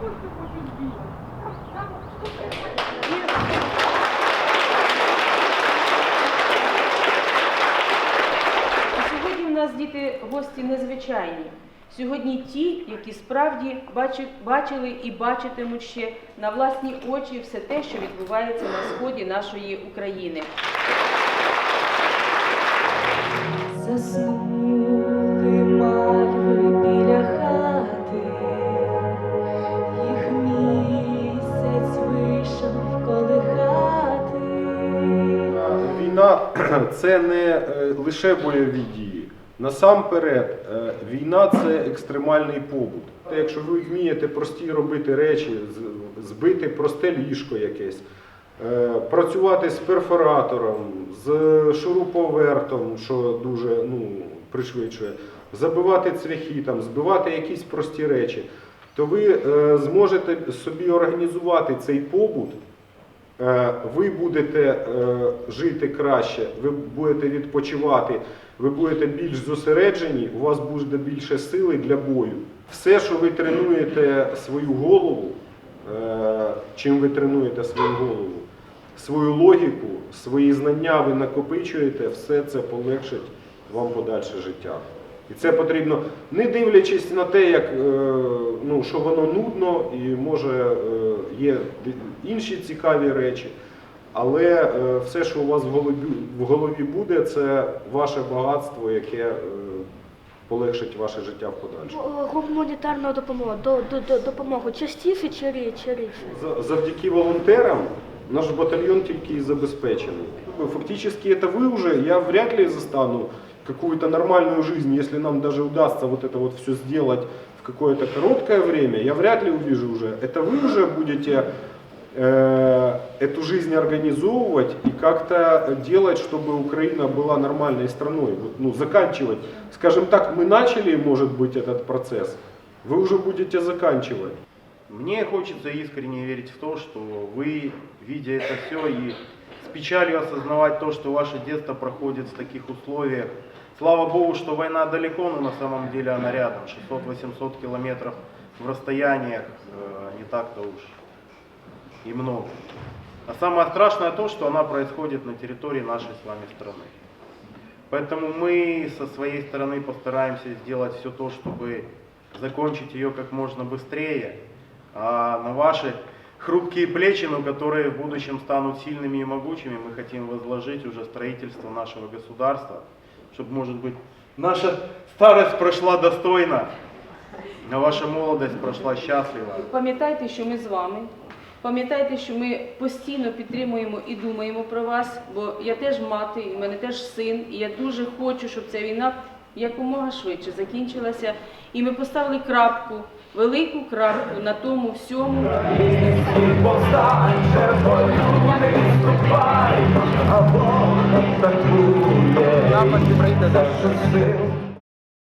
Сьогодні в нас діти гості незвичайні. Сьогодні ті, які справді бачили і бачитимуть ще на власні очі все те, що відбувається на сході нашої України. це не е, лише бойові дії. Насамперед, е, війна це екстремальний побут. Якщо ви вмієте прості робити речі, збити просте ліжко якесь, е, працювати з перфоратором, з шуруповертом, що дуже ну, пришвидшує, забивати цвяхи, там, збивати якісь прості речі, то ви зможете собі організувати цей побут. Е, ви будете е, жити краще, ви будете відпочивати, ви будете більш зосереджені, у вас буде більше сили для бою. Все, що ви тренуєте свою голову, е, чим ви тренуєте свою голову, свою логіку, свої знання ви накопичуєте, все це полегшить вам подальше життя. І це потрібно, не дивлячись на те, як, е, ну, що воно нудно і може е, є інші цікаві речі. Але е, все, що у вас в голові, в голові буде, це ваше багатство, яке е, полегшить ваше життя в подальшому. Гуманітарна допомога, до, до, до, допомогу частіше чи рі- чи рідше? За- Завдяки волонтерам наш батальон тільки и забезпеченный. Фактически это вы уже, я вряд ли застану какую-то нормальную жизнь, если нам даже удастся вот это вот все сделать в какое-то короткое время, я вряд ли увижу уже. Это вы уже будете э, эту жизнь организовывать и как-то делать, чтобы Украина была нормальной страной. Вот, ну, заканчивать. Скажем так, мы начали, может быть, этот процесс, вы уже будете заканчивать. Мне хочется искренне верить в то, что вы, видя это все и с печалью осознавать то, что ваше детство проходит в таких условиях. Слава Богу, что война далеко, но на самом деле она рядом. 600-800 километров в расстояниях э, не так-то уж и много. А самое страшное то, что она происходит на территории нашей с вами страны. Поэтому мы со своей стороны постараемся сделать все то, чтобы закончить ее как можно быстрее. А на ваши хрупкие плечи, но которые в будущем станут сильными и могучими, мы хотим возложить уже строительство нашего государства, чтобы, может быть, наша старость прошла достойно, а ваша молодость прошла счастливо. Пам'ятайте, що ми з вами. Пам'ятайте, що ми постійно підтримуємо і думаємо про вас, бо я теж мати, і в мене теж син, і я дуже хочу, щоб ця війна якомога швидше закінчилася. І ми поставили крапку, велику крапку на тому всьому. etapas de 30 anos.